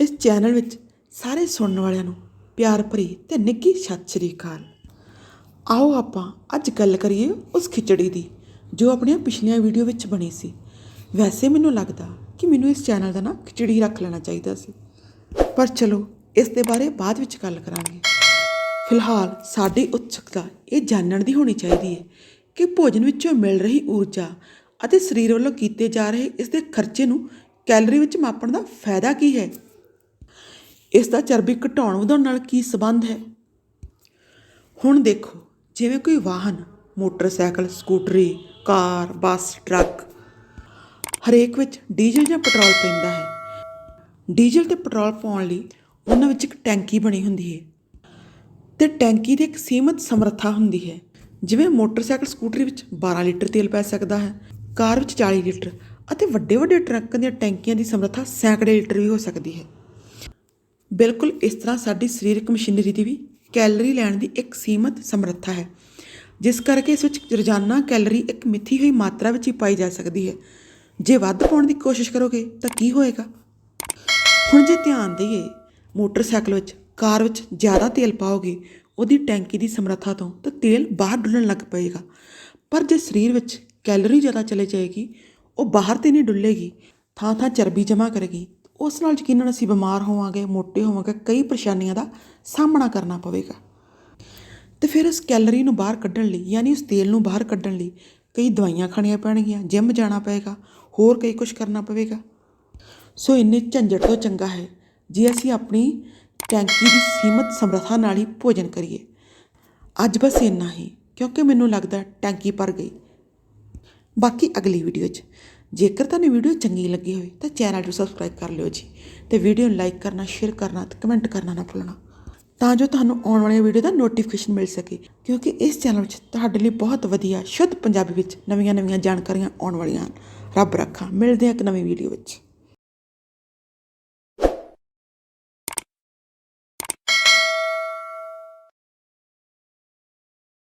ਇਸ ਚੈਨਲ ਵਿੱਚ ਸਾਰੇ ਸੁਣਨ ਵਾਲਿਆਂ ਨੂੰ ਪਿਆਰ ਭਰੀ ਤੇ ਨਿੱਘੀ ਸਤਿ ਸ੍ਰੀ ਅਕਾਲ। ਆਓ ਆਪਾਂ ਅੱਜ ਗੱਲ ਕਰੀਏ ਉਸ ਖਿਚੜੀ ਦੀ, ਜੋ ਆਪਣੀਆਂ ਪਿਛਲੀਆਂ ਵੀਡੀਓ ਵਿੱਚ ਬਣੀ ਸੀ। ਵੈਸੇ ਮੈਨੂੰ ਲੱਗਦਾ ਕਿ ਮੈਨੂੰ ਇਸ ਚੈਨਲ ਦਾ ਨਾਂ ਖਿਚੜੀ ਰੱਖ ਲੈਣਾ ਚਾਹੀਦਾ ਸੀ। ਪਰ ਚਲੋ, ਇਸ ਦੇ ਬਾਰੇ ਬਾਅਦ ਵਿੱਚ ਗੱਲ ਕਰਾਂਗੇ। ਫਿਲਹਾਲ ਸਾਡੀ ਉਤਸੁਕਤਾ ਇਹ ਜਾਣਨ ਦੀ ਹੋਣੀ ਚਾਹੀਦੀ ਹੈ ਕਿ ਭੋਜਨ ਵਿੱਚੋਂ ਮਿਲ ਰਹੀ ਊਰਜਾ ਅਤੇ ਸਰੀਰ ਵੱਲੋਂ ਕੀਤੇ ਜਾ ਰਹੇ ਇਸ ਦੇ ਖਰਚੇ ਨੂੰ ਕੈਲਰੀ ਵਿੱਚ ਮਾਪਣ ਦਾ ਫਾਇਦਾ ਕੀ ਹੈ। ਇਸ ਦਾ ਚਰਬੀ ਘਟਾਉਣ ਵਧਾਉਣ ਨਾਲ ਕੀ ਸੰਬੰਧ ਹੈ? ਹੁਣ ਦੇਖੋ, ਜਿਵੇਂ ਕੋਈ ਵਾਹਨ, ਮੋਟਰਸਾਈਕਲ, ਸਕੂਟਰੀ, ਕਾਰ, ਬੱਸ, ਟਰੱਕ, ਹਰੇਕ ਵਿੱਚ ਡੀਜ਼ਲ ਜਾਂ ਪੈਟਰੋਲ ਪੈਂਦਾ ਹੈ। ਡੀਜ਼ਲ ਤੇ ਪੈਟਰੋਲ ਪਾਉਣ ਲਈ ਉਹਨਾਂ ਵਿੱਚ ਇੱਕ ਟੈਂਕੀ ਬਣੀ ਹੁੰਦੀ ਹੈ ਤੇ ਟੈਂਕੀ ਦੀ ਇੱਕ ਸੀਮਤ ਸਮਰੱਥਾ ਹੁੰਦੀ ਹੈ। ਜਿਵੇਂ ਮੋਟਰਸਾਈਕਲ ਸਕੂਟਰੀ ਵਿੱਚ 12 ਲੀਟਰ ਤੇਲ ਪੈ ਸਕਦਾ ਹੈ, ਕਾਰ ਵਿੱਚ 40 ਲੀਟਰ ਅਤੇ ਵੱਡੇ ਵੱਡੇ ਟਰੱਕਾਂ ਦੀਆਂ ਟੈਂਕੀਆਂ ਦੀ ਸਮਰੱਥਾ ਸੈਂਕੜੇ ਲੀਟਰ ਵੀ ਹੋ ਸਕਦੀ ਹੈ। ਬਿਲਕੁਲ ਇਸ ਤਰ੍ਹਾਂ ਸਾਡੀ ਸਰੀਰਕ ਮਸ਼ੀਨਰੀ ਦੀ ਵੀ ਕੈਲਰੀ ਲੈਣ ਦੀ ਇੱਕ ਸੀਮਤ ਸਮਰੱਥਾ ਹੈ, ਜਿਸ ਕਰਕੇ ਇਸ ਵਿੱਚ ਰੋਜ਼ਾਨਾ ਕੈਲਰੀ ਇੱਕ ਮਿੱਥੀ ਹੋਈ ਮਾਤਰਾ ਵਿੱਚ ਹੀ ਪਾਈ ਜਾ ਸਕਦੀ ਹੈ। ਜੇ ਵੱਧ ਪਾਉਣ ਦੀ ਕੋਸ਼ਿਸ਼ ਕਰੋਗੇ ਤਾਂ ਕੀ ਹੋਏਗਾ? ਹੁਣ ਜੇ ਧਿਆਨ ਦਈਏ, ਮੋਟਰਸਾਈਕਲ ਵਿੱਚ, ਕਾਰ ਵਿੱਚ ਜ਼ਿਆਦਾ ਤੇਲ ਪਾਓਗੇ, ਉਹਦੀ ਟੈਂਕੀ ਦੀ ਸਮਰੱਥਾ ਤੋਂ ਤਾਂ ਤੇਲ ਬਾਹਰ ਡੁੱਲਣ ਲੱਗ ਪਏਗਾ। ਪਰ ਜੇ ਸਰੀਰ ਵਿੱਚ ਕੈਲਰੀ ਜ਼ਿਆਦਾ ਚਲੇ ਜਾਏਗੀ, ਉਹ ਬਾਹਰ ਤੇ ਨਹੀਂ ਡੁੱਲੇਗੀ ਥਾਂ ਥਾਂ ਚਰਬੀ ਜਮ੍ਹਾਂ ਕਰੇਗੀ ਉਸ ਨਾਲ ਯਕੀਨਨ ਅਸੀਂ ਬਿਮਾਰ ਹੋਵਾਂਗੇ, ਮੋਟੇ ਹੋਵਾਂਗੇ, ਕਈ ਪਰੇਸ਼ਾਨੀਆਂ ਦਾ ਸਾਹਮਣਾ ਕਰਨਾ ਪਵੇਗਾ। ਤੇ ਫਿਰ ਉਸ ਕੈਲਰੀ ਨੂੰ ਬਾਹਰ ਕੱਢਣ ਲਈ, ਯਾਨੀ ਉਸ ਤੇਲ ਨੂੰ ਬਾਹਰ ਕੱਢਣ ਲਈ ਕਈ ਦਵਾਈਆਂ ਖਾਣੀਆਂ ਪੈਣਗੀਆਂ, ਜਿਮ ਜਾਣਾ ਪਏਗਾ, ਹੋਰ ਕਈ ਕੁਝ ਕਰਨਾ ਪਵੇਗਾ। ਸੋ ਇੰਨੇ ਝੰਜਟ ਤੋਂ ਚੰਗਾ ਹੈ, ਜੇ ਅਸੀਂ ਆਪਣੀ ਟੈਂਕੀ ਦੀ ਸੀਮਤ ਸਮਰੱਥਾ ਨਾਲ ਹੀ ਭੋਜਨ ਕਰੀਏ। ਅੱਜ ਬਸ ਇੰਨਾ ਹੀ, ਕਿਉਂਕਿ ਮੈਨੂੰ ਲੱਗਦਾ ਟੈਂਕੀ ਭਰ ਗਈ। ਬਾਕੀ ਅਗਲੀ ਵੀਡੀਓ 'ਚ ਜੇਕਰ ਤੁਹਾਨੂੰ ਵੀਡੀਓ ਚੰਗੀ ਲੱਗੀ ਹੋਵੇ ਤਾਂ ਚੈਨਲ ਨੂੰ ਸਬਸਕ੍ਰਾਈਬ ਕਰ ਲਿਓ ਜੀ ਤੇ ਵੀਡੀਓ ਨੂੰ ਲਾਈਕ ਕਰਨਾ ਸ਼ੇਅਰ ਕਰਨਾ ਤੇ ਕਮੈਂਟ ਕਰਨਾ ਨਾ ਭੁੱਲਣਾ। ਤਾਂ ਜੋ ਤੁਹਾਨੂੰ ਆਉਣ ਵਾਲੀਆਂ ਵੀਡੀਓ ਦਾ ਨੋਟੀਫਿਕੇਸ਼ਨ ਮਿਲ ਸਕੇ। ਕਿਉਂਕਿ ਇਸ ਚੈਨਲ ਵਿੱਚ ਤੁਹਾਡੇ ਲਈ ਬਹੁਤ ਵਧੀਆ, ਸ਼ੁੱਧ ਪੰਜਾਬੀ ਵਿੱਚ ਨਵੀਆਂ-ਨਵੀਆਂ ਜਾਣਕਾਰੀਆਂ ਆਉਣ ਵਾਲੀਆਂ ਹਨ। ਰੱਬ ਰੱਖਾ, ਮਿਲਦੇ ਹਾਂ ਇੱਕ ਨਵੀਂ ਵੀਡੀਓ ਵਿੱਚ।